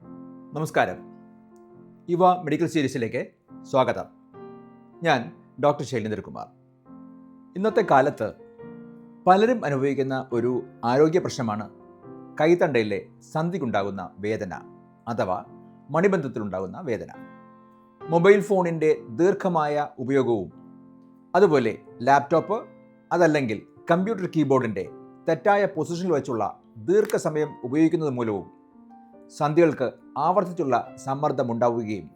നമസ്കാരം. യുവ മെഡിക്കൽ സീരീസിലേക്ക് സ്വാഗതം. ഞാൻ ഡോക്ടർ ശൈലേന്ദ്രകുമാർ ഇന്നത്തെ കാലത്ത് പലരും അനുഭവിക്കുന്ന ഒരു ആരോഗ്യ പ്രശ്നമാണ് കൈത്തണ്ടയിലെ സന്ധിക്കുണ്ടാകുന്ന വേദന അഥവാ മണിബന്ധത്തിലുണ്ടാകുന്ന വേദന. മൊബൈൽ ഫോണിന്റെ ദീർഘമായ ഉപയോഗവും അതുപോലെ ലാപ്ടോപ്പ് അതല്ലെങ്കിൽ കമ്പ്യൂട്ടർ കീബോർഡിന്റെ തെറ്റായ പൊസിഷനിൽ വെച്ചുള്ള ദീർഘസമയം ഉപയോഗിക്കുന്നത് മൂലവും സന്ധികൾക്ക് ആവർത്തിച്ചുള്ള സമ്മർദ്ദമുണ്ടാവുകയും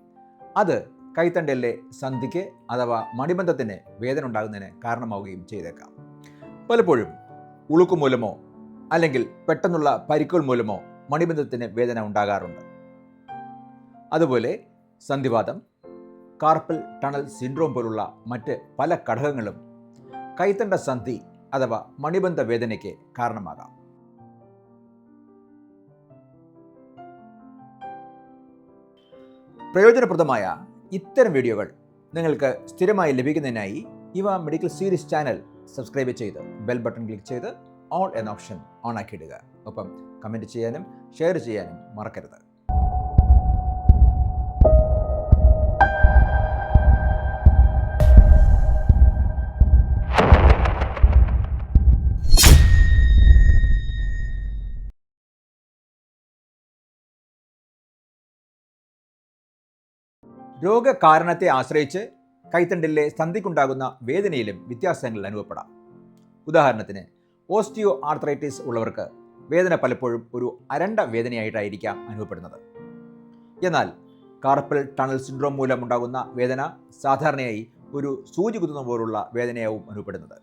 അത് കൈത്തണ്ടലിലെ സന്ധിക്ക് അഥവാ മണിബന്ധത്തിന് വേദന ഉണ്ടാകുന്നതിന് കാരണമാവുകയും ചെയ്തേക്കാം. പലപ്പോഴും ഉളുക്കു മൂലമോ അല്ലെങ്കിൽ പെട്ടെന്നുള്ള പരിക്കുകൾ മൂലമോ മണിബന്ധത്തിന് വേദന ഉണ്ടാകാറുണ്ട്. അതുപോലെ സന്ധിവാദം കാർപ്പൽ ടണൽ സിൻഡ്രോം പോലുള്ള മറ്റ് പല ഘടകങ്ങളും കൈത്തണ്ട സന്ധി അഥവാ മണിബന്ധ വേദനയ്ക്ക് കാരണമാകാം. പ്രയോജനപ്രദമായ ഇത്തരം വീഡിയോകൾ നിങ്ങൾക്ക് സ്ഥിരമായി ലഭിക്കുന്നതിനായി ഇവ മെഡിക്കൽ സീരീസ് ചാനൽ സബ്സ്ക്രൈബ് ചെയ്ത് ബെൽ ബട്ടൺ ക്ലിക്ക് ചെയ്ത് ഓൾ എന്ന ഓപ്ഷൻ ഓൺ ആക്കിയിടുക. ഒപ്പം കമന്റ് ചെയ്യാനും ഷെയർ ചെയ്യാനും മറക്കരുത്. രോഗകാരണത്തെ ആശ്രയിച്ച് കൈത്തണ്ടിലെ സന്ധിക്കുണ്ടാകുന്ന വേദനയിലും വ്യത്യാസങ്ങൾ അനുഭവപ്പെടാം. ഉദാഹരണത്തിന് ഓസ്റ്റിയോ ആർത്രൈറ്റിസ് ഉള്ളവർക്ക് വേദന പലപ്പോഴും ഒരു അരണ്ട വേദനയായിട്ടായിരിക്കാം അനുഭവപ്പെടുന്നത്. എന്നാൽ കാർപ്പൽ ടണൽ സിൻഡ്രോം മൂലമുണ്ടാകുന്ന വേദന സാധാരണയായി ഒരു സൂചി കുത്തുന്ന പോലുള്ള വേദനയാവും അനുഭവപ്പെടുന്നത്.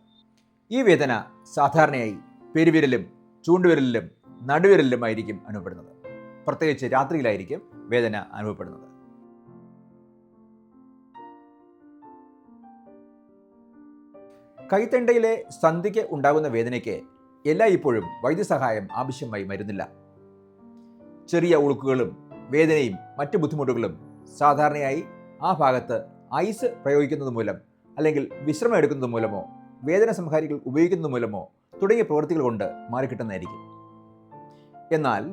ഈ വേദന സാധാരണയായി പെരുവിരലും ചൂണ്ടുവിരലിലും നടുവിരലിലുമായിരിക്കും അനുഭവപ്പെടുന്നത്. പ്രത്യേകിച്ച് രാത്രിയിലായിരിക്കും വേദന അനുഭവപ്പെടുന്നത്. കൈത്തണ്ടയിലെ സന്ധിക്ക് ഉണ്ടാകുന്ന വേദനയ്ക്ക് എല്ലായ്പ്പോഴും വൈദ്യസഹായം ആവശ്യമായി വരുന്നില്ല. ചെറിയ ഉളുക്കുകളും വേദനയും മറ്റു ബുദ്ധിമുട്ടുകളും സാധാരണയായി ആ ഭാഗത്ത് ഐസ് പ്രയോഗിക്കുന്നത് മൂലം അല്ലെങ്കിൽ വിശ്രമം എടുക്കുന്നത് മൂലമോ വേദന സംഹാരികൾ ഉപയോഗിക്കുന്നത് മൂലമോ തുടങ്ങിയ പ്രവൃത്തികൾ കൊണ്ട് മാറിക്കിട്ടുന്നതായിരിക്കും. എന്നാൽ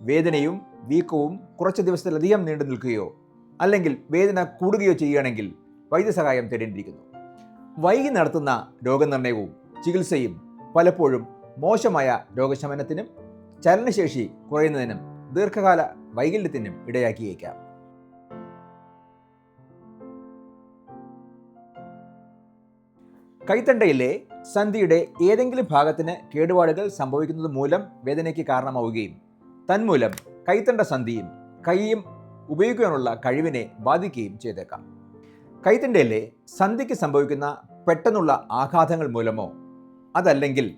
വേദനയും വീക്കവും കുറച്ച് ദിവസത്തിലധികം നീണ്ടു നിൽക്കുകയോ അല്ലെങ്കിൽ വേദന കൂടുകയോ ചെയ്യുകയാണെങ്കിൽ വൈദ്യസഹായം തേടേണ്ടിയിരിക്കുന്നു. വൈകി നടത്തുന്ന രോഗനിർണയവും ചികിത്സയും പലപ്പോഴും മോശമായ രോഗശമനത്തിനും ചലനശേഷി കുറയുന്നതിനും ദീർഘകാല വൈകല്യത്തിനും ഇടയാക്കിയേക്കാം. കൈത്തണ്ടയിലെ സന്ധിയുടെ ഏതെങ്കിലും ഭാഗത്തിന് കേടുപാടുകൾ സംഭവിക്കുന്നത് മൂലം വേദനയ്ക്ക് കാരണമാവുകയും തന്മൂലം കൈത്തണ്ട സന്ധിയും കൈയും ഉപയോഗിക്കാനുള്ള കഴിവിനെ ബാധിക്കുകയും ചെയ്തേക്കാം. കൈത്തണ്ടയിലെ സന്ധിക്ക് സംഭവിക്കുന്ന പെട്ടെന്നുള്ള ആഘാതങ്ങൾ മൂലമോ? അതല്ലെങ്കിൽ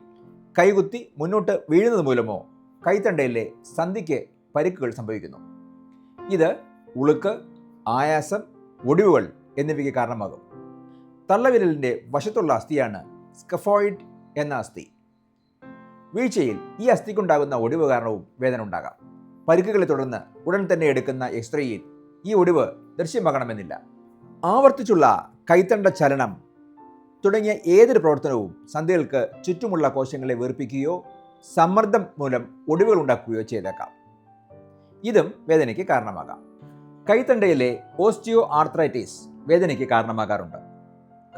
കൈകുത്തി മുന്നോട്ട് വീഴുന്നത് മൂലമോ കൈത്തണ്ടയിലെ സന്ധിക്ക് പരിക്കുകൾ സംഭവിക്കുന്നു? ഇത് ഉളുക്ക് ആയാസം ഒടിവുകൾ എന്നിവയ്ക്ക് കാരണമാകും. തള്ളവിരലിന്റെ വശത്തുള്ള അസ്ഥിയാണ് സ്കഫോയിഡ് എന്ന അസ്ഥി. വീഴ്ചയിൽ ഈ അസ്ഥിക്കുണ്ടാകുന്ന ഒടിവ് കാരണവും വേദന ഉണ്ടാകാം. പരിക്കുകളെ തുടർന്ന് ഉടൻ തന്നെ എടുക്കുന്ന എക്സ്റേയിൽ ഈ ഒടിവ് ദൃശ്യമാകണമെന്നില്ല. ആവർത്തിച്ചുള്ള കൈത്തണ്ട ചലനം തുടങ്ങിയ ഏതൊരു പ്രവർത്തനവും സന്ധികൾക്ക് ചുറ്റുമുള്ള കോശങ്ങളെ വേർപ്പിക്കുകയോ സമ്മർദ്ദം മൂലം ഒടിവുകൾ ഉണ്ടാക്കുകയോ ചെയ്തേക്കാം. ഇതും വേദനയ്ക്ക് കാരണമാകാം. കൈത്തണ്ടയിലെ ഓസ്റ്റിയോ ആർത്രൈറ്റിസ് വേദനയ്ക്ക് കാരണമാകാറുണ്ട്.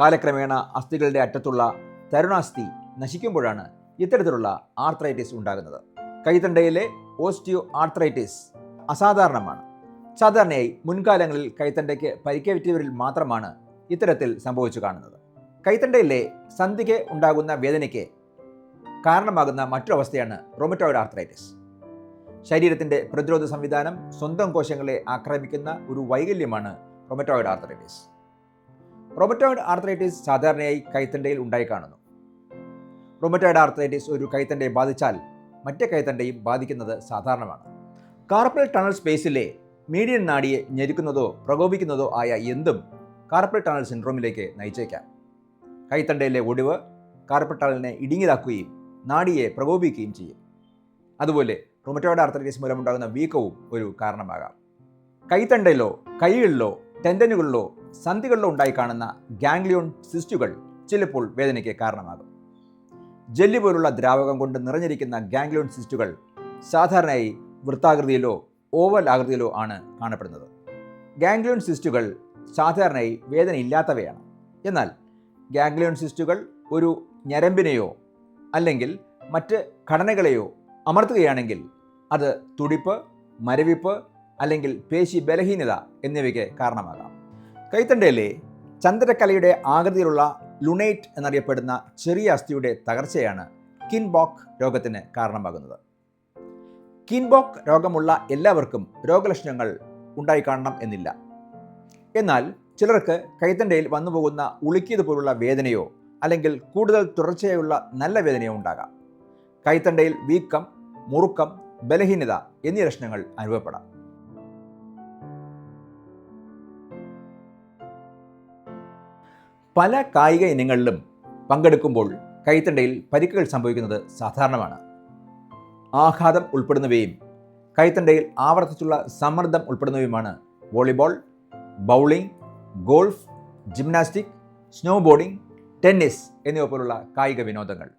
കാലക്രമേണ അസ്ഥികളുടെ അറ്റത്തുള്ള തരുണാസ്ഥി നശിക്കുമ്പോഴാണ് ഇത്തരത്തിലുള്ള ആർത്രൈറ്റിസ് ഉണ്ടാകുന്നത്. കൈത്തണ്ടയിലെ ഓസ്റ്റിയോ ആർത്രൈറ്റിസ് അസാധാരണമാണ്. സാധാരണയായി മുൻകാലങ്ങളിൽ കൈത്തണ്ടയ്ക്ക് പരിക്കേറ്റവരിൽ മാത്രമാണ് ഇത്തരത്തിൽ സംഭവിച്ചു കാണുന്നത്. കൈത്തണ്ടയിലെ സന്ധിക്ക് ഉണ്ടാകുന്ന വേദനയ്ക്ക് കാരണമാകുന്ന മറ്റൊരു അവസ്ഥയാണ് റൊമറ്റോയിഡ് ആർത്രൈറ്റിസ് ശരീരത്തിന്റെ പ്രതിരോധ സംവിധാനം സ്വന്തം കോശങ്ങളെ ആക്രമിക്കുന്ന ഒരു വൈകല്യമാണ് റൊമറ്റോയിഡ് ആർത്രൈറ്റിസ് റൊമറ്റോയിഡ് ആർത്രൈറ്റിസ് സാധാരണയായി കൈത്തണ്ടയിൽ ഉണ്ടായി കാണുന്നു. റൊമറ്റോയിഡ് ആർത്രൈറ്റിസ് ഒരു കൈത്തണ്ടയെ ബാധിച്ചാൽ മറ്റേ കൈത്തണ്ടയും ബാധിക്കുന്നത് സാധാരണമാണ്. കാർപ്പൽ ടണൽ സ്പേസിലെ മീഡിയൻ നാടിയെ ഞെരുക്കുന്നതോ പ്രകോപിക്കുന്നതോ ആയ എന്തും കാർപ്പൽ ടണൽ സിൻഡ്രോമിലേക്ക് നയിച്ചേക്കാം. കൈത്തണ്ടയിലെ ഒടിവ് കാർപ്പൽ ടണലിനെ ഇടുങ്ങിയതാക്കുകയും നാടിയെ പ്രകോപിക്കുകയും ചെയ്യും. അതുപോലെ റൊമറ്റോയുടെ ആർത്രൈറ്റിസ് മൂലമുണ്ടാകുന്ന വീക്കവും ഒരു കാരണമാകാം. കൈത്തണ്ടയിലോ കൈകളിലോ ടെൻഡനുകളിലോ സന്ധികളിലോ ഉണ്ടായി കാണുന്ന ഗാംഗ്ലിയോൺ സിസ്റ്റുകൾ ചിലപ്പോൾ വേദനയ്ക്ക് കാരണമാകും. ജെല്ലി പോലുള്ള ദ്രാവകം കൊണ്ട് നിറഞ്ഞിരിക്കുന്ന ഗാംഗ്ലിയോൺ സിസ്റ്റുകൾ സാധാരണയായി വൃത്താകൃതിയിലോ ഓവൽ ആകൃതിയിലോ ആണ് കാണപ്പെടുന്നത്. ഗാംഗ്ലിയോൺ സിസ്റ്റുകൾ സാധാരണയായി വേദന ഇല്ലാത്തവയാണ് എന്നാൽ ഗാംഗ്ലിയോൺ സിസ്റ്റുകൾ ഒരു ഞരമ്പിനെയോ അല്ലെങ്കിൽ മറ്റ് ഘടനകളെയോ അമർത്തുകയാണെങ്കിൽ അത് തുടിപ്പ് മരവിപ്പ് അല്ലെങ്കിൽ പേശി ബലഹീനത എന്നിവയ്ക്ക് കാരണമാകാം. കൈത്തണ്ടയിലെ ചന്ദ്രക്കലയുടെ ആകൃതിയിലുള്ള ലുണേറ്റ് എന്നറിയപ്പെടുന്ന ചെറിയ അസ്ഥിയുടെ തകർച്ചയാണ് കിൻബോക്ക് രോഗത്തിന് കാരണമാകുന്നത്. കിൻബോക്ക് രോഗമുള്ള എല്ലാവർക്കും രോഗലക്ഷണങ്ങൾ ഉണ്ടായിക്കാണണം എന്നില്ല. എന്നാൽ ചിലർക്ക് കൈത്തണ്ടയിൽ വന്നുപോകുന്ന ഉളുക്കിയത് പോലുള്ള വേദനയോ അല്ലെങ്കിൽ കൂടുതൽ തുടർച്ചയായുള്ള നല്ല വേദനയോ ഉണ്ടാകാം. കൈത്തണ്ടയിൽ വീക്കം മുറുക്കം ബലഹീനത എന്നീ ലക്ഷണങ്ങൾ അനുഭവപ്പെടാം. പല കായിക ഇനങ്ങളിലും പങ്കെടുക്കുമ്പോൾ കൈത്തണ്ടയിൽ പരിക്കുകൾ സംഭവിക്കുന്നത് സാധാരണമാണ്. ആഘാതം ഉൾപ്പെടുന്നവയും കൈത്തണ്ടയിൽ ആവർത്തിച്ചുള്ള സമ്മർദ്ദം ഉൾപ്പെടുന്നവയുമാണ് volleyball bowling golf gymnastic snowboarding tennis എന്നിവ പോലുള്ള കായിക വിനോദങ്ങൾ.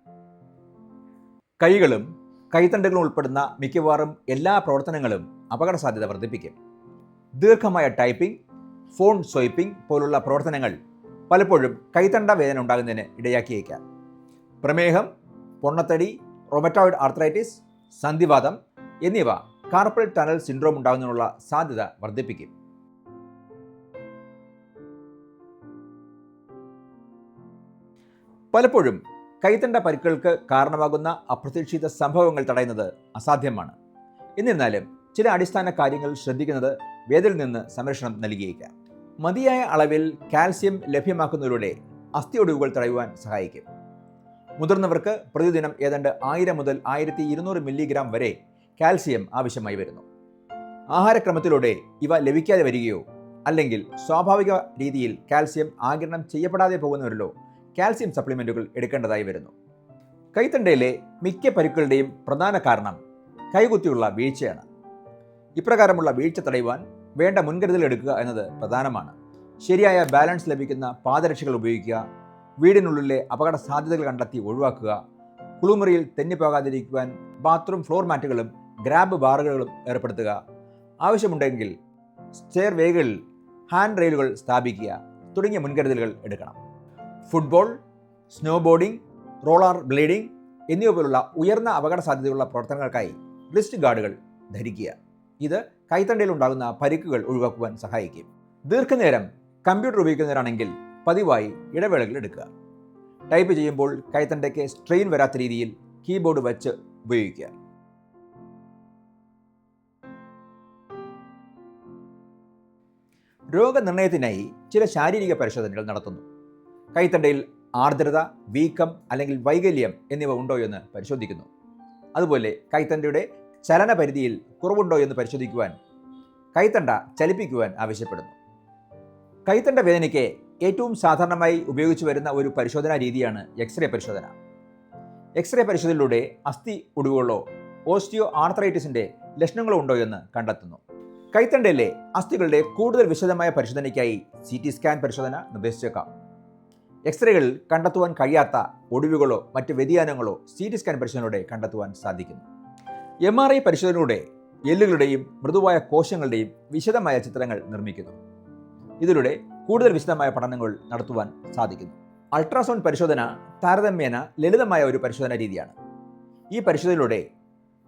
കൈകളും കൈത്തണ്ടകളും ഉൾപ്പെടുന്ന മിക്കവാറും എല്ലാ പ്രവർത്തനങ്ങളും അപകട സാധ്യത വർദ്ധിപ്പിക്കും. ദീർഘമായ ടൈപ്പിംഗ് ഫോൺ സ്വൈപ്പിംഗ് പോലുള്ള പ്രവർത്തനങ്ങൾ പലപ്പോഴും കൈത്തണ്ട വേദന ഉണ്ടാകുന്നതിന് ഇടയാക്കിയേക്കാം. പ്രമേഹം പൊണ്ണത്തടി റൊമറ്റോയിഡ് ആർത്രൈറ്റിസ് സന്ധിവാതം എന്നിവ കാർപ്പൽ ടണൽ സിൻഡ്രോം ഉണ്ടാകുന്നതിനുള്ള സാധ്യത വർദ്ധിപ്പിക്കും. പലപ്പോഴും കൈത്തണ്ട പരിക്കുകൾക്ക് കാരണമാകുന്ന അപ്രതീക്ഷിത സംഭവങ്ങൾ തടയുന്നത് അസാധ്യമാണ്. എന്നിരുന്നാലും ചില അടിസ്ഥാന കാര്യങ്ങൾ ശ്രദ്ധിക്കുന്നത് വേദിൽ നിന്ന് സംരക്ഷണം നൽകിയേക്കാം. മതിയായ അളവിൽ കാൽസ്യം ലഭ്യമാക്കുന്നതിലൂടെ അസ്ഥിയൊടിവുകൾ തടയുവാൻ സഹായിക്കും. മുതിർന്നവർക്ക് പ്രതിദിനം ഏതാണ്ട് ആയിരം മുതൽ ആയിരത്തി ഇരുന്നൂറ് മില്ലിഗ്രാം വരെ കാൽസ്യം ആവശ്യമായി വരുന്നു. ആഹാരക്രമത്തിലൂടെ ഇവ ലഭിക്കാതെ വരികയോ അല്ലെങ്കിൽ സ്വാഭാവിക രീതിയിൽ കാൽസ്യം ആഗിരണം ചെയ്യപ്പെടാതെ പോകുന്നവരിലോ കാൽസ്യം സപ്ലിമെന്റുകൾ എടുക്കേണ്ടതായി വരുന്നു. കൈത്തണ്ടയിലെ മിക്ക പരുക്കളുടെയും പ്രധാന കാരണം കൈകുത്തിയുള്ള വീഴ്ചയാണ്. ഇപ്രകാരമുള്ള വീഴ്ച തടയുവാൻ വേണ്ട മുൻകരുതൽ എടുക്കുക എന്നത് പ്രധാനമാണ്. ശരിയായ ബാലൻസ് ലഭിക്കുന്ന പാദരക്ഷകൾ ഉപയോഗിക്കുക വീടിനുള്ളിലെ അപകട സാധ്യതകൾ കണ്ടെത്തി ഒഴിവാക്കുക. കുളിമുറിയിൽ തെന്നിപ്പോകാതിരിക്കുവാൻ ബാത്റൂം ഫ്ലോർ മാറ്റുകളും ഗ്രാബ് ബാറുകളും ഏർപ്പെടുത്തുക. ആവശ്യമുണ്ടെങ്കിൽ സ്റ്റെയർ വേകളിൽ ഹാൻഡ് റെയിലുകൾ സ്ഥാപിക്കുക തുടങ്ങിയ മുൻകരുതലുകൾ എടുക്കണം. Football snow boarding roller blading എന്നിവ പോലുള്ള ഉയർന്ന അപകട സാധ്യതയുള്ള പ്രവർത്തനങ്ങൾക്കായി റിസ്റ്റ് ഗാർഡുകൾ ധരിക്കുക. ഇത് കൈത്തണ്ടയിൽ ഉണ്ടാകുന്ന പരിക്കുകൾ ഒഴിവാക്കുവാൻ സഹായിക്കും. ദീർഘനേരം കമ്പ്യൂട്ടർ ഉപയോഗിക്കുന്നവരാണെങ്കിൽ പതിവായി ഇടവേളകൾ എടുക്കുക. ടൈപ്പ് ചെയ്യുമ്പോൾ കൈത്തണ്ടയ്ക്ക് സ്ട്രെയിൻ വരാത്ത രീതിയിൽ കീബോർഡ് വച്ച് ഉപയോഗിക്കുക. രോഗനിർണയത്തിനായി ചില ശാരീരിക പരിശോധനകൾ നടത്തുന്നു. കൈത്തണ്ടയിൽ ആർദ്രത വീക്കം അല്ലെങ്കിൽ വൈകല്യം എന്നിവ ഉണ്ടോ എന്ന് പരിശോധിക്കുന്നു. അതുപോലെ കൈത്തണ്ടയുടെ ചലനപരിധിയിൽ കുറവുണ്ടോ എന്ന് പരിശോധിക്കുവാൻ കൈത്തണ്ട ചലിപ്പിക്കുവാൻ ആവശ്യപ്പെടുന്നു. കൈത്തണ്ട വേദനയ്ക്ക് ഏറ്റവും സാധാരണമായി ഉപയോഗിച്ചു വരുന്ന ഒരു പരിശോധനാ രീതിയാണ് എക്സ്റേ പരിശോധന. എക്സ്റേ പരിശോധനയിലൂടെ അസ്ഥി ഒടിവുകളോ ഓസ്റ്റിയോ ആർത്രൈറ്റിസിന്റെ ലക്ഷണങ്ങളോ ഉണ്ടോ എന്ന് കണ്ടെത്തുന്നു. കൈത്തണ്ടയിലെ അസ്ഥികളുടെ കൂടുതൽ വിശദമായ പരിശോധനയ്ക്കായി സി ടി സ്കാൻ പരിശോധന നിർദ്ദേശിച്ചേക്കാം. എക്സ്റേകളിൽ കണ്ടെത്തുവാൻ കഴിയാത്ത ഒടിവുകളോ മറ്റ് വ്യതിയാനങ്ങളോ സി ടി സ്കാൻ പരിശോധനയിലൂടെ കണ്ടെത്തുവാൻ സാധിക്കുന്നു. എം ആർ ഐ പരിശോധനയിലൂടെ എല്ലുകളുടെയും മൃദുവായ കോശങ്ങളുടെയും വിശദമായ ചിത്രങ്ങൾ നിർമ്മിക്കുന്നു. ഇതിലൂടെ കൂടുതൽ വിശദമായ പഠനങ്ങൾ നടത്തുവാൻ സാധിക്കുന്നു. അൾട്രാസൗണ്ട് പരിശോധന താരതമ്യേന ലളിതമായ ഒരു പരിശോധന രീതിയാണ്. ഈ പരിശോധനയിലൂടെ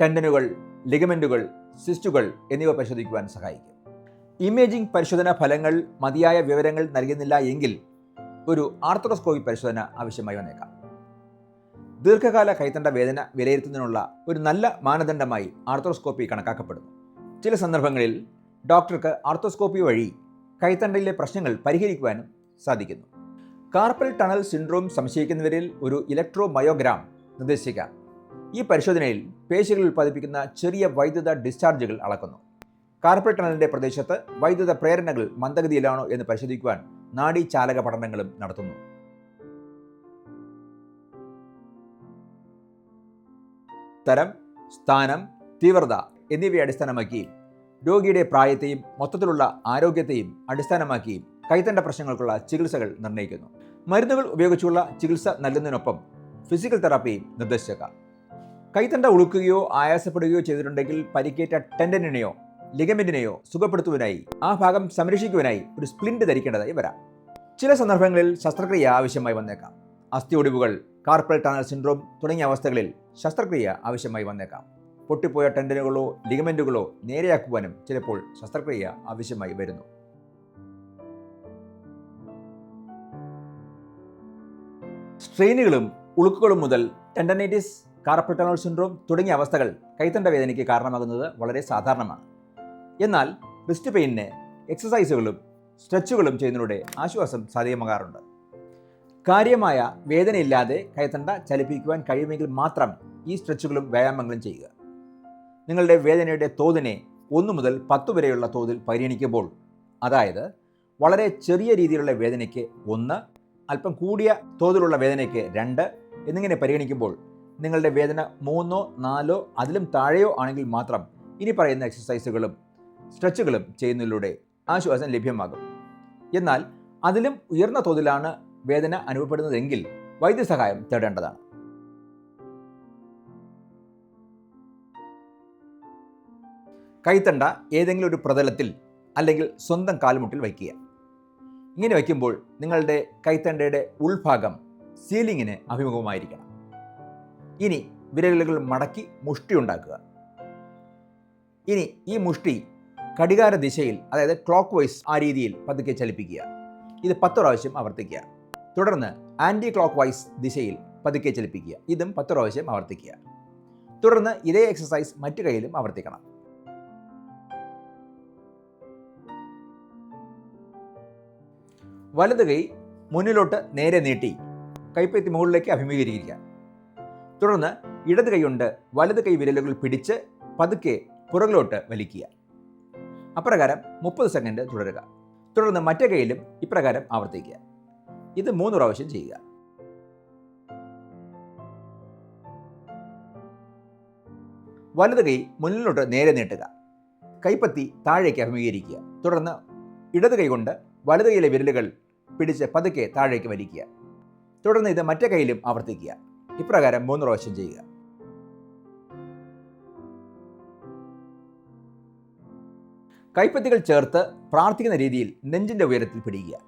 ടെൻഡനുകൾ ലിഗമെന്റുകൾ സിസ്റ്റുകൾ എന്നിവ പരിശോധിക്കുവാൻ സഹായിക്കും. ഇമേജിംഗ് പരിശോധനാ ഫലങ്ങൾ മതിയായ വിവരങ്ങൾ നൽകുന്നില്ല എങ്കിൽ ഒരു ആർത്രോസ്കോപ്പി പരിശോധന ആവശ്യമായി വന്നേക്കാം. ദീർഘകാല കൈത്തണ്ട വേദന വിലയിരുത്തുന്നതിനുള്ള ഒരു നല്ല മാനദണ്ഡമായി ആർത്രോസ്കോപ്പി കണക്കാക്കപ്പെടുന്നു. ചില സന്ദർഭങ്ങളിൽ ഡോക്ടർക്ക് ആർത്രോസ്കോപ്പി വഴി കൈത്തണ്ടയിലെ പ്രശ്നങ്ങൾ പരിഹരിക്കുവാനും സാധിക്കുന്നു. കാർപ്പൽ ടണൽ സിൻഡ്രോം സംശയിക്കുന്നവരിൽ ഒരു ഇലക്ട്രോ മയോഗ്രാം നിർദ്ദേശിക്കാം. ഈ പരിശോധനയിൽ പേശികൾ ഉൽപ്പാദിപ്പിക്കുന്ന ചെറിയ വൈദ്യുത ഡിസ്ചാർജുകൾ അളക്കുന്നു. കാർപ്പൽ ടണലിന്റെ പ്രദേശത്ത് വൈദ്യുത പ്രേരണകൾ മന്ദഗതിയിലാണോ എന്ന് പരിശോധിക്കുവാൻ നാഡീചാലക പഠനങ്ങളും നടത്തുന്നു. തരം സ്ഥാനം തീവ്രത എന്നിവയെ അടിസ്ഥാനമാക്കി രോഗിയുടെ പ്രായത്തെയും മൊത്തത്തിലുള്ള ആരോഗ്യത്തെയും അടിസ്ഥാനമാക്കി കൈത്തണ്ട പ്രശ്നങ്ങൾക്കുള്ള ചികിത്സകൾ നിർണയിക്കുന്നു. മരുന്നുകൾ ഉപയോഗിച്ചുള്ള ചികിത്സ നൽകുന്നതിനൊപ്പം ഫിസിക്കൽ തെറാപ്പിയും നിർദ്ദേശിച്ചേക്കാം. കൈത്തണ്ട ഉളുക്കുകയോ ആയാസപ്പെടുകയോ ചെയ്തിട്ടുണ്ടെങ്കിൽ പരിക്കേറ്റ ടെൻഡനിനെയോ ലിഗമെന്റിനെയോ സുഖപ്പെടുത്തുവാനായി ആ ഭാഗം സംരക്ഷിക്കുവാനായി ഒരു സ്പ്ലിന്റ് ധരിക്കേണ്ടതായി വരാം. ചില സന്ദർഭങ്ങളിൽ ശസ്ത്രക്രിയ ആവശ്യമായി വന്നേക്കാം. അസ്ഥി ഒടിവുകൾ കാർപ്പൽ ടണൽ സിൻഡ്രോം തുടങ്ങിയ അവസ്ഥകളിൽ ശസ്ത്രക്രിയ ആവശ്യമായി വന്നേക്കാം. പൊട്ടിപ്പോയ ടെൻഡനുകളോ ലിഗമെന്റുകളോ നേരെയാക്കുവാനും ചിലപ്പോൾ ശസ്ത്രക്രിയ ആവശ്യമായി വരുന്നു. സ്ട്രെയിനുകളും ഉളുക്കുകളും മുതൽ ടെൻഡനൈറ്റിസ് കാർപ്പൽ സിൻഡ്രോം തുടങ്ങിയ അവസ്ഥകൾ കൈത്തണ്ട വേദനയ്ക്ക് കാരണമാകുന്നത് വളരെ സാധാരണമാണ്. എന്നാൽ റിസ്റ്റ് പെയിനിന് എക്സസൈസുകളും സ്ട്രെച്ചുകളും ചെയ്യുന്നതിലൂടെ ആശ്വാസം സാധ്യമാകാറുണ്ട്. കാര്യമായ വേദനയില്ലാതെ കൈത്തണ്ട ചലിപ്പിക്കുവാൻ കഴിയുമെങ്കിൽ മാത്രം ഈ സ്ട്രെച്ചുകളും വ്യായാമങ്ങളും ചെയ്യുക. നിങ്ങളുടെ വേദനയുടെ തോതിനെ ഒന്ന് മുതൽ പത്ത് വരെയുള്ള തോതിൽ പരിഗണിക്കുമ്പോൾ അതായത് വളരെ ചെറിയ രീതിയിലുള്ള വേദനയ്ക്ക് ഒന്ന് അല്പം കൂടിയ തോതിലുള്ള വേദനയ്ക്ക് രണ്ട് എന്നിങ്ങനെ പരിഗണിക്കുമ്പോൾ നിങ്ങളുടെ വേദന മൂന്നോ നാലോ അതിലും താഴെയോ ആണെങ്കിൽ മാത്രം ഇനി പറയുന്ന എക്സസൈസുകളും സ്ട്രെച്ചുകളും ചെയ്യുന്നതിലൂടെ ആശ്വാസം ലഭ്യമാകും. എന്നാൽ അതിലും ഉയർന്ന തോതിലാണ് വേദന അനുഭവപ്പെടുന്നതെങ്കിൽ വൈദ്യസഹായം തേടേണ്ടതാണ്. കൈത്തണ്ട ഏതെങ്കിലും ഒരു പ്രതലത്തിൽ അല്ലെങ്കിൽ സ്വന്തം കാൽമുട്ടിൽ വയ്ക്കുക. ഇങ്ങനെ വയ്ക്കുമ്പോൾ നിങ്ങളുടെ കൈത്തണ്ടയുടെ ഉൾഭാഗം സീലിങ്ങിന് അഭിമുഖമായിരിക്കണം ഇനി വിരലുകൾ മടക്കി മുഷ്ടി ഉണ്ടാക്കുക. ഇനി ഈ മുഷ്ടി ഘടികാര ദിശയിൽ അതായത് ക്ലോക്ക് വൈസ് ആ രീതിയിൽ പതുക്കെ ചലിപ്പിക്കുക. ഇത് പത്ത് പ്രാവശ്യം ആവർത്തിക്കുക. തുടർന്ന് ആന്റി ക്ലോക്ക് വൈസ് ദിശയിൽ പതുക്കെ ചലിപ്പിക്കുക. ഇതും പത്ത് പ്രാവശ്യം ആവർത്തിക്കുക. തുടർന്ന് ഇതേ എക്സസൈസ് മറ്റു കയ്യിലും ആവർത്തിക്കണം. വലത് കൈ മുന്നിലോട്ട് നേരെ നീട്ടി. കൈപ്പത്തി മുകളിലേക്ക് അഭിമുഖീകരിക്കുക. തുടർന്ന് ഇടത് കൈയുണ്ട് വലത് കൈ വിരലുകൾ പിടിച്ച് പതുക്കെ പുറകിലോട്ട് വലിക്കുക. അപ്രകാരം മുപ്പത് സെക്കൻഡ് തുടരുക. തുടർന്ന് മറ്റേ കൈയിലും ഇപ്രകാരം ആവർത്തിക്കുക. ഇത് മൂന്ന് പ്രാവശ്യം ചെയ്യുക. വലത് കൈ മുന്നിലോട്ട് നേരെ നീട്ടുക. കൈപ്പത്തി താഴേക്ക് അഭിമുഖീകരിക്കുക. തുടർന്ന് ഇടത് കൈ കൊണ്ട് വലത് കൈയിലെ വിരലുകൾ പിടിച്ച് പതുക്കെ താഴേക്ക് വലിക്കുക. തുടർന്ന് ഇത് മറ്റേ കയ്യിലും ആവർത്തിക്കുക. ഇപ്രകാരം മൂന്ന് പ്രാവശ്യം ചെയ്യുക. കൈപ്പത്തികൾ ചേർത്ത് പ്രാർത്ഥിക്കുന്ന രീതിയിൽ നെഞ്ചിന്റെ ഉയരത്തിൽ പിടിക്കുക.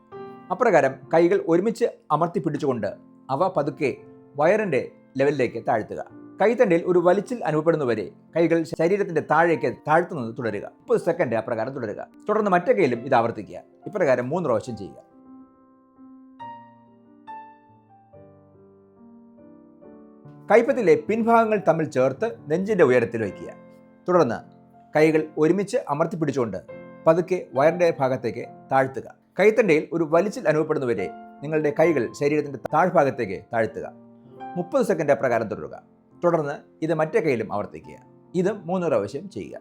അപ്രകാരം കൈകൾ ഒരുമിച്ച് അമർത്തി പിടിച്ചുകൊണ്ട് അവ പതുക്കെ വയറിന്റെ ലെവലിലേക്ക് താഴ്ത്തുക. കൈത്തണ്ടിൽ ഒരു വലിച്ചിൽ അനുഭവപ്പെടുന്നവരെ കൈകൾ ശരീരത്തിന്റെ താഴേക്ക് താഴ്ത്തുന്നത് തുടരുക. മുപ്പത് സെക്കൻഡ് അപ്രകാരം തുടരുക. തുടർന്ന് മറ്റേ കൈയിലും ഇത് ആവർത്തിക്കുക. ഇപ്രകാരം മൂന്ന് പ്രാവശ്യം ചെയ്യുക. കൈപ്പത്തിലെ പിൻഭാഗങ്ങൾ തമ്മിൽ ചേർത്ത് നെഞ്ചിന്റെ ഉയരത്തിൽ വയ്ക്കുക. തുടർന്ന് കൈകൾ ഒരുമിച്ച് അമർത്തി പിടിച്ചുകൊണ്ട് പതുക്കെ വയറിന്റെ ഭാഗത്തേക്ക് താഴ്ത്തുക. കൈത്തണ്ടയിൽ ഒരു വലിച്ചിൽ അനുഭവപ്പെടുന്നവരെ നിങ്ങളുടെ കൈകൾ ശരീരത്തിന്റെ താഴ്ഭാഗത്തേക്ക് താഴ്ത്തുക. മുപ്പത് സെക്കൻഡ് പ്രകാരം തുടരുക. തുടർന്ന് ഇത് മറ്റേ കൈയിലും ആവർത്തിക്കുക. ഇതും മൂന്ന് പ്രാവശ്യം ചെയ്യുക.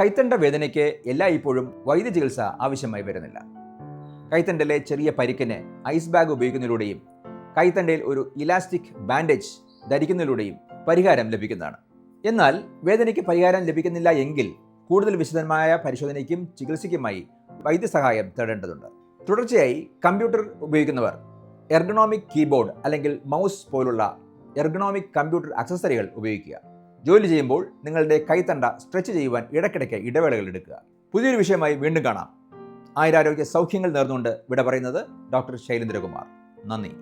കൈത്തണ്ട വേദനയ്ക്ക് എല്ലായ്പ്പോഴും വൈദ്യ ചികിത്സ ആവശ്യമായി വരുന്നില്ല. കൈത്തണ്ടയിലെ ചെറിയ പരിക്കിന് ഐസ് ബാഗ് ഉപയോഗിക്കുന്നതിലൂടെയും കൈത്തണ്ടയിൽ ഒരു ഇലാസ്റ്റിക് ബാൻഡേജ് ധരിക്കുന്നതിലൂടെയും പരിഹാരം ലഭിക്കുന്നതാണ്. എന്നാൽ വേദനയ്ക്ക് പരിഹാരം ലഭിക്കുന്നില്ല എങ്കിൽ കൂടുതൽ വിശദമായ പരിശോധനയ്ക്കും ചികിത്സയ്ക്കുമായി വൈദ്യസഹായം തേടേണ്ടതുണ്ട്. തുടർച്ചയായി കമ്പ്യൂട്ടർ ഉപയോഗിക്കുന്നവർ എർഗണോമിക് കീബോർഡ് അല്ലെങ്കിൽ മൗസ് പോലുള്ള എർഗണോമിക് കമ്പ്യൂട്ടർ അക്സസറികൾ ഉപയോഗിക്കുക. ജോലി ചെയ്യുമ്പോൾ നിങ്ങളുടെ കൈത്തണ്ട സ്ട്രെച്ച് ചെയ്യുവാൻ ഇടയ്ക്കിടയ്ക്ക് ഇടവേളകൾ എടുക്കുക. പുതിയൊരു വിഷയമായി വീണ്ടും കാണാം. ആയിരാരോഗ്യ സൗഖ്യങ്ങൾ നേർന്നുകൊണ്ട് ഇവിടെ പറയുന്നത് ഡോക്ടർ ശൈലേന്ദ്രകുമാർ. നന്ദി.